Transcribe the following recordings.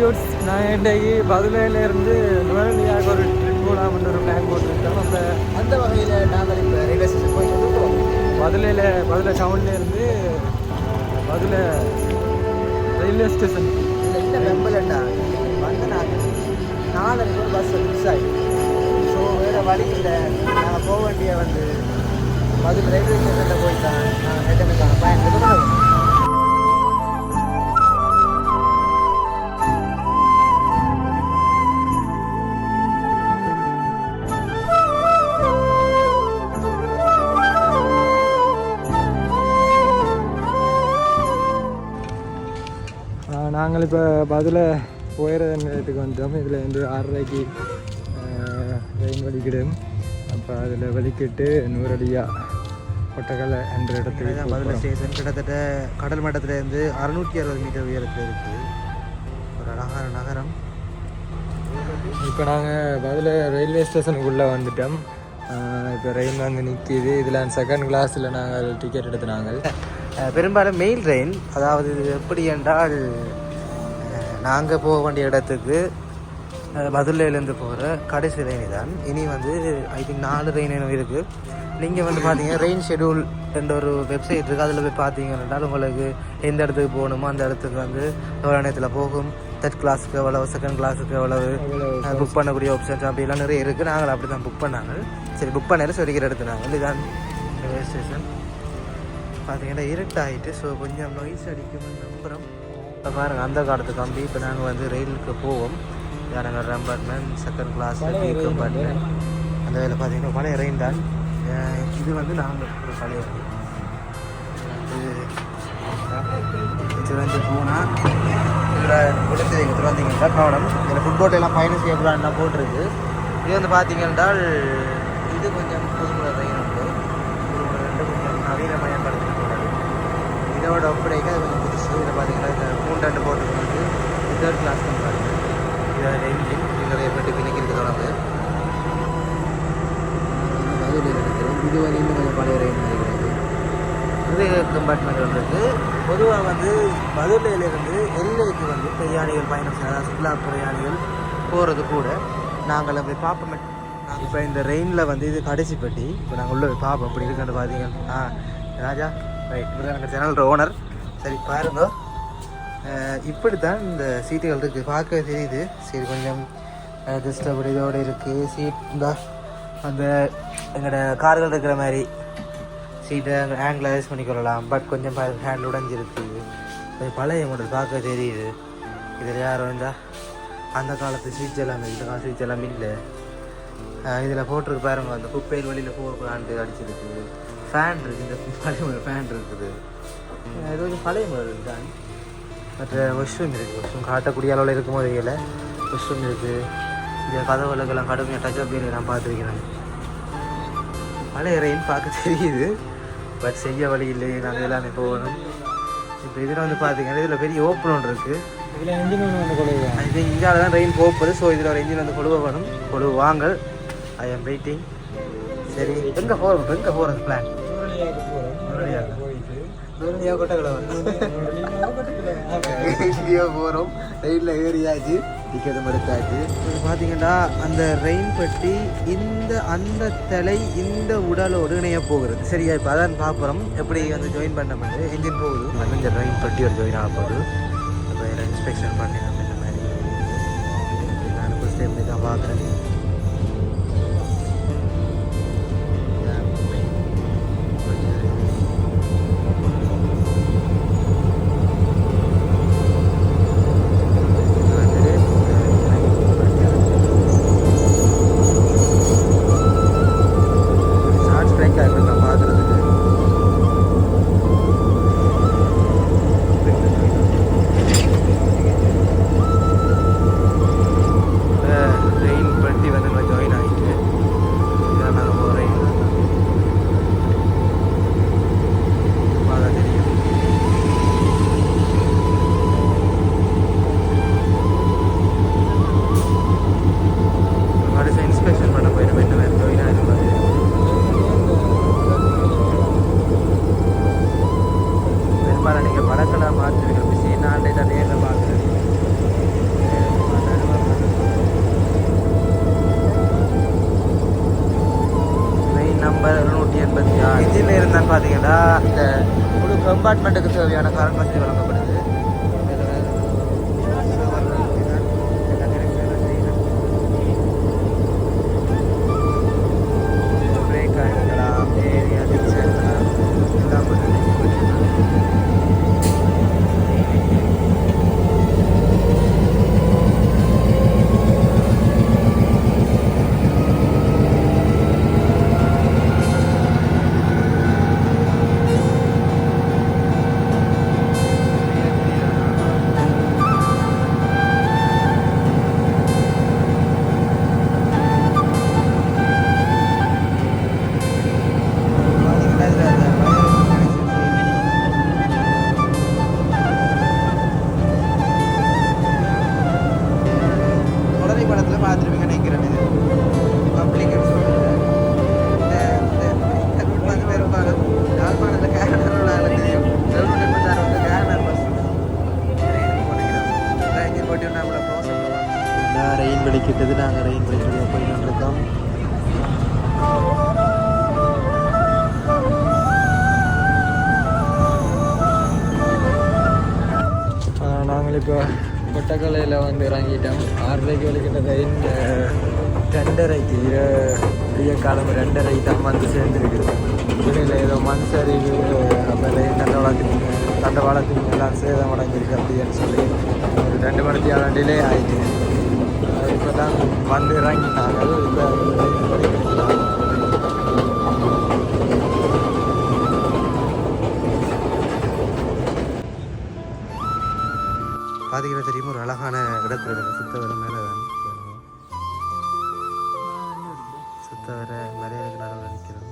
Dudes நான் இன்றைக்கு பதிலேருந்து நுவரலியாக ஒரு ட்ரிப் போகலாம்னு ஒரு பிளான் போட்டிருக்கோம். அப்போ அந்த வகையில் நாங்கள் இப்போ ரயில்வே ஸ்டேஷன் போயிட்டு இருக்கோம் பதிலையில் பதில டவுன்லேருந்து பதில ரயில்வே ஸ்டேஷன் இல்லை இந்த வெம்பலண்டா வந்து நாங்கள் நாலரைக்கு ஒரு பஸ் மிஸ் ஆகிடும் ஸோ வேறு வழி இல்லை. நாங்கள் போக வேண்டிய வந்து மதுரை ரயில்வே ஸ்டேஷனில் போய் தான் நாங்கள் ரிட்டனுக்கான பயன் நாங்கள் இப்போ பதில போயிற நேரத்துக்கு வந்தோம். இதில் வந்து ஆறரைக்கு ரெயின் வலிக்கிடும் அப்போ அதில் வலிக்கிட்டு நூறடியா கொட்டக்கலை என்ற இதுதான் மதுரை போகிறோம். ஸ்டேஷன் கிட்டத்தட்ட கடல் மட்டத்திலேருந்து அறுநூற்றி அறுபது மீட்டர் உயரத்தில் இருக்குது ஒரு அழகான நகரம். இப்போ நாங்கள் பதில் ரயில்வே ஸ்டேஷனுக்குள்ளே வந்துட்டோம். இப்போ ரயில் வந்து நிற்கிது இதில் செகண்ட் கிளாஸில் நாங்கள் டிக்கெட் எடுத்து நாங்கள். பெரும்பாலும் மெயில் ட்ரெயின் அதாவது இது எப்படி என்றால் நாங்கள் போக வேண்டிய இடத்துக்கு மதுரையிலேருந்து போகிற கடைசி ரெயின் தான் இனி வந்து ஐ திங்க் நாலு ரெயின் இருக்குது நீங்கள் வந்து பார்த்தீங்க ரெயின் ஷெடியூல் என்ற ஒரு வெப்சைட் இருக்குது அதில் போய் பார்த்தீங்கன்னா உங்களுக்கு எந்த இடத்துக்கு போகணுமோ அந்த இடத்துக்கு வந்து எவ்வளோ நேரத்தில் போகும் தேர்ட் கிளாஸுக்கு எவ்வளவு செகண்ட் கிளாஸுக்கு எவ்வளவு புக் பண்ணக்கூடிய ஆப்ஷன்ஸ் அப்படிலாம் நிறைய இருக்குது நாங்கள் அப்படி தான் புக் பண்ணாங்க. சரி புக் பண்ணாலும் சொல்லிக்கிற இடத்து நாங்கள் இதுதான் ரயில்வே ஸ்டேஷன் பார்த்தீங்கன்னா இருட்டாயிட்டு ஸோ கொஞ்சம் நொய்ஸ் அடிக்கும்னு நம்புகிறோம் இப்போ பாருங்கள் அந்த காலத்து கம்பி. இப்போ நாங்கள் வந்து ரயிலுக்கு போவோம். யாரங்க கம்பார்ட்மெண்ட் செகண்ட் கிளாஸ் கம்பார்ட்மெண்ட் அந்த வேலை பார்த்தீங்கன்னா பழைய ரயில் தான். இது வந்து நாங்கள் ஒரு பழைய சிறந்து போனால் இதில் கொடுத்துருங்க திறந்தீங்கன்னா கவனம் இதில் ஃபுட்போட் எல்லாம் பயணம் செய்யக்கூடாதுலாம் போட்டிருக்கு. இது வந்து பார்த்தீங்கன்னா இது கொஞ்சம் புதுமுறை ரயில் ரெண்டு கொஞ்சம் நவீனமயப்படுத்தக்கூடாது இதோட ஒப்படைக்க அது கொஞ்சம் இதில் பார்த்தீங்கன்னா இந்த மூன்றாண்டு போட்டுக்கு வந்து தேர்ட் கிளாஸ் பண்ணுறாங்க இதில் என்ஜின் இது பின்னிக்கிறது தொடர்ந்து இது வந்து இன்னும் கொஞ்சம் பழைய ரயில் நினைக்கிறது இது கம்பார்ட்மெண்ட் ஒன்று இருக்குது பொதுவாக வந்து மதுரையிலிருந்து எல்லைக்கு வந்து பிரயாணிகள் பயணம் செய்யலாம் சுற்றுலா பிரயாணிகள் போகிறது கூட நாங்கள் போய் பார்ப்போம். இப்போ இந்த ரெயினில் வந்து இது கடைசி பெட்டி. இப்போ நாங்கள் உள்ளே போய் பார்ப்போம். அப்படி இருக்குன்னு பார்த்தீங்க ராஜா ரைட் இப்போ எங்கள் சேனல் ஓனர் சரி பாருங்க. இப்படி தான் இந்த சீட்டுகள் இருக்குது பார்க்க தெரியுது. சரி கொஞ்சம் டிஸ்டர்ப் இதோடு இருக்குது சீட் இந்த அந்த எங்களோட கார்கள் இருக்கிற மாதிரி சீட்டை ஹேண்டில் பண்ணி பண்ணிக்கொள்ளலாம் பட் கொஞ்சம் ஹேண்ட் உடஞ்சிருக்கு. கொஞ்சம் பழைய மாடல் பார்க்க தெரியுது. இதில் யாரும் இருந்தால் அந்த காலத்து ஸ்விட்ச் எல்லாமே இந்த காலத்து ஸ்விட்ச் எல்லாமே இல்லை. இதில் போட்டிருக்கு பாருங்க. அந்த குப்பையில் வழியில் போகக்கூடாது அடிச்சிருக்கு. ஃபேன் இருக்குது இந்த பழைய ஃபேன் இருக்குது. இது கொஞ்சம் பழைய மாடல் தான் மற்ற வாஷ்ரூம் இருக்குது வாஷ்ரூம் காட்டக்கூடிய அளவில் இருக்கும் போது இல்லை வாஷ்ரூம் இருக்குது இந்த கதவுகளுக்கெல்லாம் கடுமையாக டச் அப் நான் பார்த்துருக்கிறேன். பழைய ரெயின் பார்க்க தெரியுது. பட் செய்ய வழி இல்லை நாங்கள் எல்லாமே போகணும். இப்போ இதில் வந்து பார்த்தீங்கன்னா இதில் பெரிய ஓப்பன் ஒன்று இருக்குது இதில் ஒன்று வந்து கொள்ளுவேன் இது இந்தியாவில் தான் ரெயின் போகுது ஸோ இதில் ஒரு இன்ஜின் வந்து கொழுவ வேணும். கொழுவு ஐ எம் வெயிட்டிங் சரி எங்கே போகிறோம் எங்கே போகிறது பிளான். போயிட்டு நுவரெலியா இந்தியா போகிறோம் ட்ரெயினில் ஏறியாச்சு டிக்கெட்டும் எடுத்தாச்சு பார்த்தீங்கன்னா அந்த ரெயின் பட்டி இந்த அந்த தலை இந்த உடலோடு இணைய போகிறது. சரியா? இப்போ அதான் பார்க்குறோம் எப்படி வந்து ஜாயின் பண்ண மாதிரி என்ஜின் போகுது இந்த ரெயின் பட்டி ஒரு ஜாயின் ஆக போகுது. இப்போ இன்ஸ்பெக்ஷன் பண்ணி நம்ம இந்த மாதிரி. நான் ஃபஸ்ட் எப்படி தான் பார்க்குறேன். நூற்றி எண்பத்தி ஆறு. இதில் இருந்தான்னு பார்த்தீங்கன்னா இந்த முழு கம்பார்ட்மெண்ட்டுக்கு தேவையான கரண்ட் வசதி வழங்கப்படுது. கொட்டக்கலையில் வந்து இறங்கிட்டோம் ஆறரைக்கு வலிக்கிட்ட ட்ரெயின் ரெண்டரைக்கு விடிய காலம் ரெண்டரைக்கு தான் வந்து சேர்ந்துருக்குது. இடையில ஏதோ மண் சரிவு அப்புறம் ட்ரெயின் தண்டவாளத்துக்கு தண்டவாளத்துக்கு எல்லாம் சேதம் அடைஞ்சிருக்கு அப்படின்னு சொல்லி ஒரு ரெண்டு மணிக்கு ஆனால் டிலே ஆகிட்டு இப்போ தான் வந்து இறங்கினாங்க இப்போ பார்த்தீங்கன்னா தெரியும்? ஒரு அழகான இடத்துல சுத்த வர மேலே சுத்த சுத்தவர மலையாள நடவு நிற்கிறோம்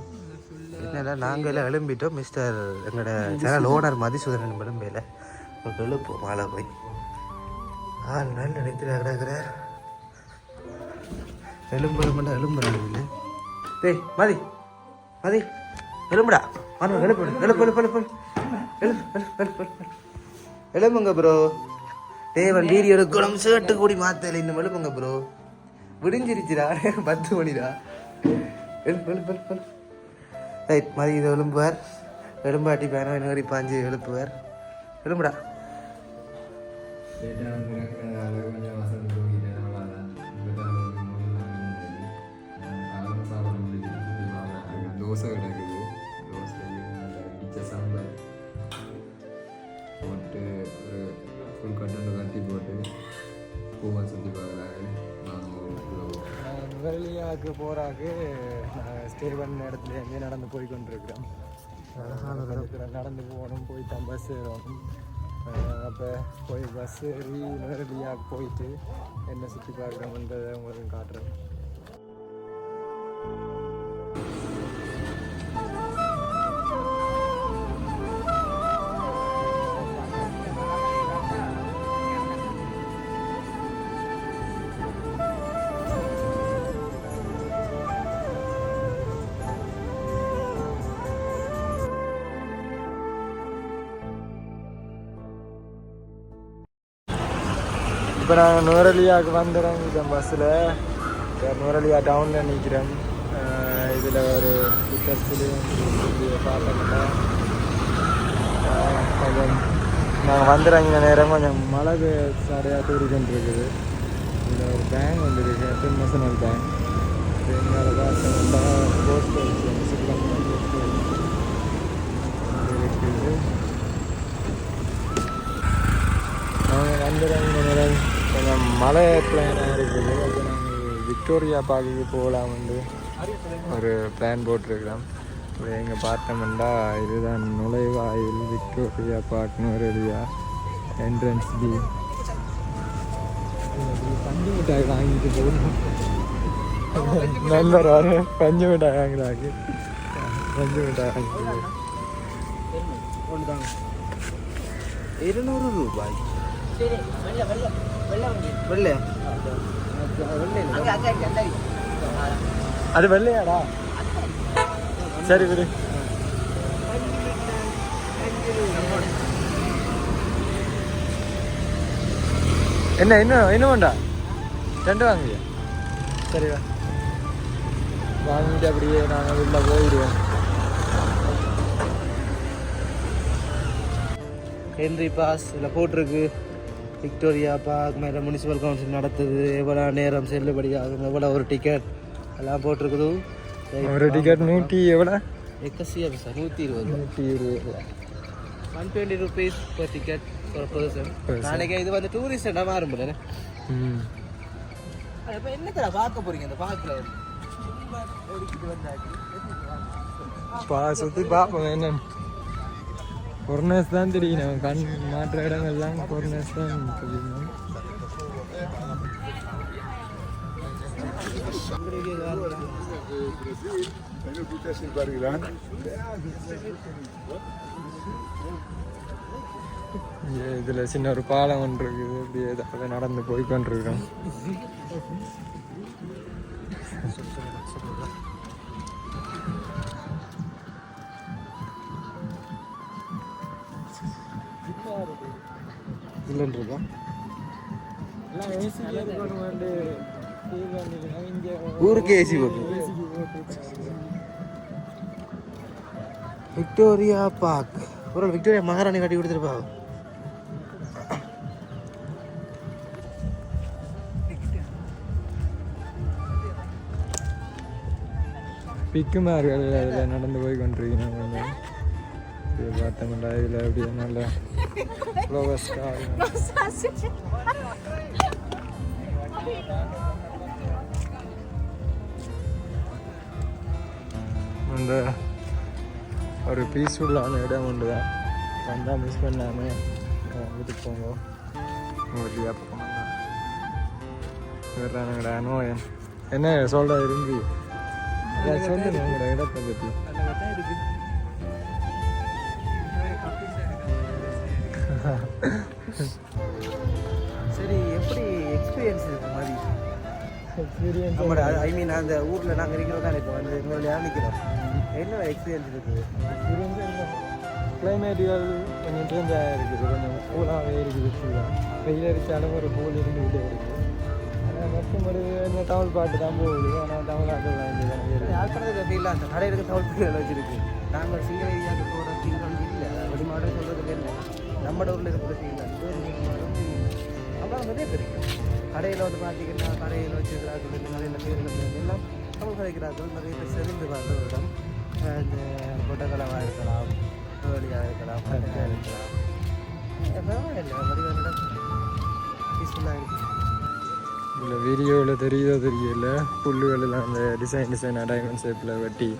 என்னடா நாங்கள் எல்லாம் எழும்பிட்டோம். மிஸ்டர் எங்களோட சேனல் ஓனர் மதிசூதரன் விளம்பையில் உங்களுக்கு எழுப்போம் மாலை போய். ஆள் நாள் நினைத்துல கிடக்கிறார் எலும்புற மட்டும் எலும்புறாங்க இல்லை டேய் மதி. மதி. எலும்புடா மனம் எழுப்பு எழுப்பு எழுப்பு எழுப்பு ப்ரோ தேவன் வீடியோ எடுக்கணும் ஷர்ட்டு கூடி மாத்தல. இன்னும் எழுப்புங்க ப்ரோ விடிஞ்சிருச்சுடா. பத்து மணிடா. ரைட் மாதிரி இது எழும்புவார். எலும்பாட்டி பேனா நேரி பாஞ்சு எழுப்புவார். எழும்புடா. நுவரலியாவுக்கு போகிறாக்கு ஸ்டே பண்ண இடத்துல எங்கே நடந்து போய் கொண்டிருக்கிறோம். நடந்து போகணும் போய் தான் பஸ் ஏறணும் அப்போ போய் பஸ் ஏறி நுவரலியாவுக்கு போயிட்டு என்ன சுற்றி பார்க்குறோம்ன்றதை உங்களுக்கு காட்டுறேன். இப்போ நாங்கள் நுவரலியாவுக்கு வந்துடுறோம் பஸ்ஸில் நுரலியா டவுனில் நிற்கிறேன் இதில் ஒரு புத்தர் சிலையும் பார்த்தோம்னா கொஞ்சம் நாங்கள் வந்துடுறங்க நேரம் கொஞ்சம் மழை சரியாக தூரிக்கிட்டு இருக்குது இதில் ஒரு பேங்க் வந்துருக்கு. இன்டர்நேஷனல் பேங்க் மேலே தான் போஸ்ட் இருக்குது நாங்கள் நேரம் கொஞ்சம் மழை பிளானாக இருக்குது. அப்போ நாங்கள் விக்டோரியா பார்க்குக்கு போகலாம் வந்து. ஒரு பிளான் போட்டிருக்கிறோம். இப்போ எங்கே பார்த்தோம்னா இதுதான் நுழைவாயில் விக்டோரியா பார்க் நுவரெலியா என்ட்ரன்ஸ் பி பஞ்சு மிட்டாய் வாங்கிட்டு போகணும். நண்பர் வர பஞ்சு மிட்டாய் வாங்குறாங்க. பஞ்சு மிட்டாய் வாங்கிட்டு இருநூறு ரூபாய். வெள்ளை. அது வெள்ளையாடா? சரி விடு. என்ன இன்னும் இன்னும் வேண்டா? ரெண்டு வாங்குவியா சரிவா வாங்கிட்டு அப்படியே நாங்கள் உள்ள போயிடுவோம். ஹென்றி பாஸ் இதில் போட்டிருக்கு. விக்டோரியா பார்க் மேலே முனிசிபல் கவுன்சில் நடத்துது. எவ்வளோ நேரம் செல்லுபடியாகும் எவ்வளோ ஒரு டிக்கெட் எல்லாம் போட்டிருக்குது. ஒரு டிக்கெட் நூற்றி எவ்வளோ எக்கசியா சார். நூற்றி இருபது நூற்றி இருபது one twenty rupees per ticket per person. நாளைக்கு இது வந்து டூரிஸ்ட் இடம் மாறும் போல ம். இப்போ என்னத்தில் பார்க்க போறீங்க? அந்த பார்க்கில் பா சுற்றி பார்ப்போம் என்னன்னு. கொரோனாஸ் தான் தெரியும். நம்ம கண் மாற்ற இடங்கள்லாம் கொரோனாஸ் தான் தெரியும். இங்க இதுல சின்ன ஒரு பாலம் ஒன்று இருக்குது. அப்படியே அதை நடந்து போய் கொண்டிருக்கிறோம் இங்கே ஊருக்கு ஏசி போட்டு. Victoria park. ஒரு விக்டோரியா மகாராணி கட்டி கொடுத்துருப்பா. பிக்குமார்கள் அதில் நடந்து போய் கொண்டிருக்கிறோம் கொஞ்சம் இது பார்த்தோம்டா இதில் அப்படியே நல்ல ஃப்ளவர்ஸ் அந்த ஒரு பீஸ்ஃபுல்லான இடம் உண்டு தான் வந்தால் மிஸ் பண்ணாமல் வந்துட்டு போங்க உங்களுக்கு பக்கம் வர்றானுங்கடா நோயன் என்ன சொல்ற விரும்பி ஏதாவது சொல்லுங்க உங்களோட இடத்தை பற்றி எக்ஸ்பீரியன்ஸ் நம்மளோட ஐ மீன் அந்த ஊரில் நாங்கள் இருக்கிறோம் தானே இப்போ வந்து எங்களுடைய நிற்கிறோம் என்ன எக்ஸ்பீரியன்ஸ் இருக்குது? கிளைமேட்டுகள் கொஞ்சம் சேஞ்சாக இருக்குது. கொஞ்சம் கூலாகவே இருக்குது ஃபுல்லாக வெயில் அடித்தாலும் ஒரு கூல் இருந்துக்கிட்டே இருக்குது ஆனால் ஒரு என்ன தமிழ் பாட்டு தான் போகுது. ஆனால் தமிழ் பாட்டு தான் அப்படி இல்லை? அந்த கடையிலுக்கு தவிர்ப்புகள் வச்சிருக்கு. நாங்கள் சிங்க ஏரியாவுக்கு போகிற ஃபீல்கள் இல்லை. வெளிமாடு சொல்கிறதுக்கு இல்லை. நம்ம ஊரில் இருக்கிற ஃபீல்கள் அவ்வளோ நிறைய தெரியும் கடையில் வந்து பார்த்தீங்கன்னா கடையில் வச்சுருக்கிறார்கள் இந்த கடையில் பேர்கள் எல்லாம் தமிழ் கதைக்கிறார்கள். நிறைய பேர் செறிந்துவார்கள் பார்த்த இடம் இந்த கொட்டக்கலவாக இருக்கலாம் கோழியாக இருக்கலாம் பட்டையாக இருக்கலாம். பரவாயில்லை பீஸ்ஃபுல்லாக இருக்குது இதில் வீடியோவில் தெரியுதோ தெரியல புல்லுகள் எல்லாம் அந்த டிசைன் டிசைனாக டைமண்ட் ஷேப்பில் வெட்டி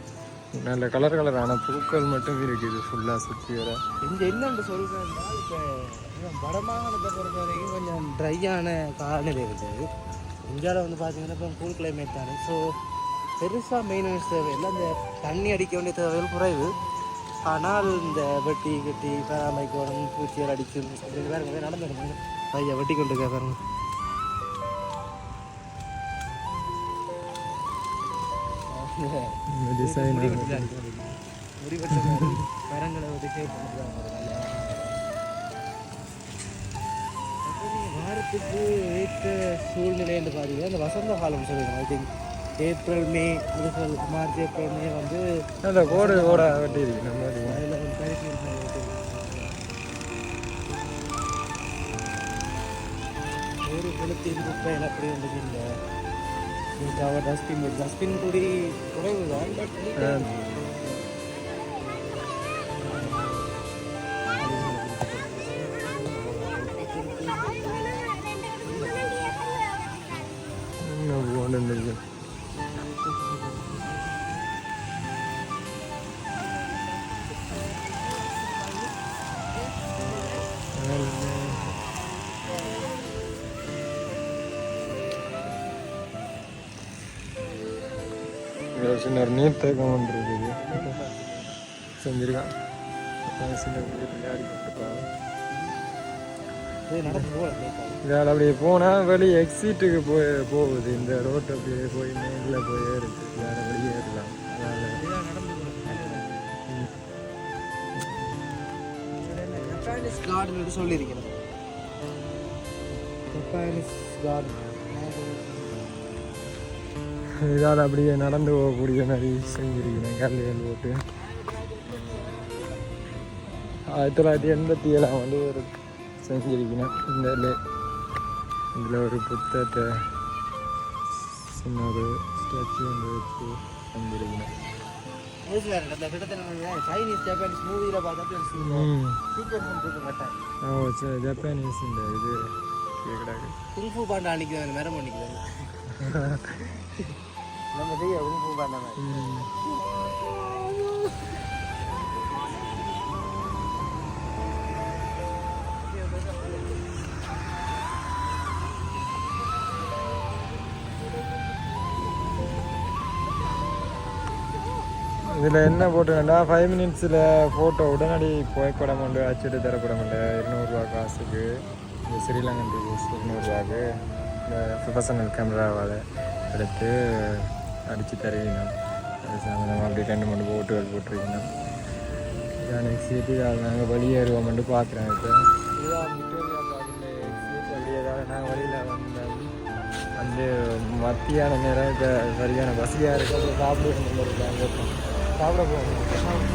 நல்ல கலர் கலரான பூக்கள் மட்டும் இருக்குது ஃபுல்லாக சுற்றி வர. இங்கே என்னென்று சொல்கிறேன்னா இப்போ வடமாகாணத்தை பொறுத்த வரைக்கும் கொஞ்சம் ட்ரையான காலநிலை இருக்குது. இந்தியாவில் வந்து பார்த்தீங்கன்னா இப்போ கூல் கிளைமேட் தானே. ஸோ பெருசாக மெயின்டெனன்ஸ் தேவையில்லை. அந்த தண்ணி அடிக்க வேண்டிய தேவைகள் குறைவு. ஆனால் இந்த வெட்டி கட்டி பராமரிக்கணும் பூச்சிகள் அடிக்கும் அப்படின்னு வேறு நடந்துடும் ஐயா வெட்டி கொண்டு இருக்க டிசைன் மரங்களை பண்ணுறாங்க வாரத்துக்கு ஏற்ற சூழ்நிலைன்னு பார்த்தீங்கன்னா இந்த வசந்த காலம் சொல்லுவாங்க ஐ திங்க் ஏப்ரல் மே அது மார்ச் ஏப்ரல் மே வந்து அந்த கோடு கோட வெட்டி நம்ம அதில் வந்து பயிற்சி ஒரு குளத்தின் அப்படி இல்லை நீட்டாக டஸ்ட்பின் டஸ்ட்பின் கூடி குறைவு தான் பட் இங்க சின்ன ஒரு நீர்த்தேக்கம் ஒன்று இருக்குது செஞ்சிருக்கான் சின்ன விளையாடி இதால் அப்படியே போனால் வழி எக்ஸிட்டுக்கு போய் போகுது இந்த ரோட்டு அப்படியே போய் மேலே போய் ஏறுது வேறு வழியே ஏறலாம் கார்டன் சொல்லியிருக்கிறேன் கார்டன் இதால் அப்படியே நடந்து போகக்கூடிய மாதிரி செஞ்சிருக்கிறேன். கல்லுகள் போட்டு. ஆயிரத்தி தொள்ளாயிரத்தி எண்பத்தி ஏழாம் ஆண்டு ஒரு செஞ்சிருக்கணும் இந்த இதில். ஒரு புத்தகத்தை சின்ன ஒரு ஸ்டாச்சு வந்து வச்சு சைனீஸ் ஜப்பானீஸ் இந்த இது கேட்குறாங்க குங்ஃபு பாண்டா அன்னைக்கு மரம் பண்ணிக்கிறாங்க நம்ம செய்ய மாதிரி இதில் என்ன போட்டுருக்கேன்டா? ஃபைவ் மினிட்ஸில் ஃபோட்டோ உடனடி புகைப்படம் கொண்டு அச்சிட்டு தரப்படம் இருநூறுவா காசுக்கு. இந்த ஸ்ரீலங்கன் ருபீஸ் இருநூறுவாக்கு. இந்த ப்ரொஃபஷனல் கேமராவால் எடுத்து அடித்து தருவினோம் அது சம்மந்தமாக அப்படி ரெண்டு மூணு போட்டுகள் போட்டிருக்கணும் இதான் எக்ஸிட்டு அது நாங்கள் வெளியேறுவோம்னு பார்க்குறேன் இப்போ நாங்கள் வழியில் வந்தோம் வந்து மத்தியான நேரம் இப்போ சரியான பசியாக இருக்கு சாப்பிட சாப்பிட போகணும்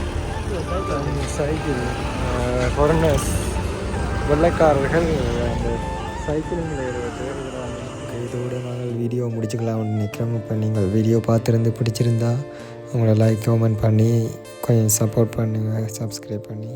சைக்கிள் ஃபாரினர்ஸ் வெள்ளைக்காரர்கள் அந்த சைக்கிளிங்கில் ஏறுவது இதோட வீடியோ முடிச்சுக்கலாம்னு நினைக்கிறோம் இப்போ நீங்கள் வீடியோ பார்த்துருந்து பிடிச்சிருந்தா உங்களை லைக் கமெண்ட் பண்ணி கொஞ்சம் சப்போர்ட் பண்ணுங்கள் சப்ஸ்கிரைப் பண்ணி.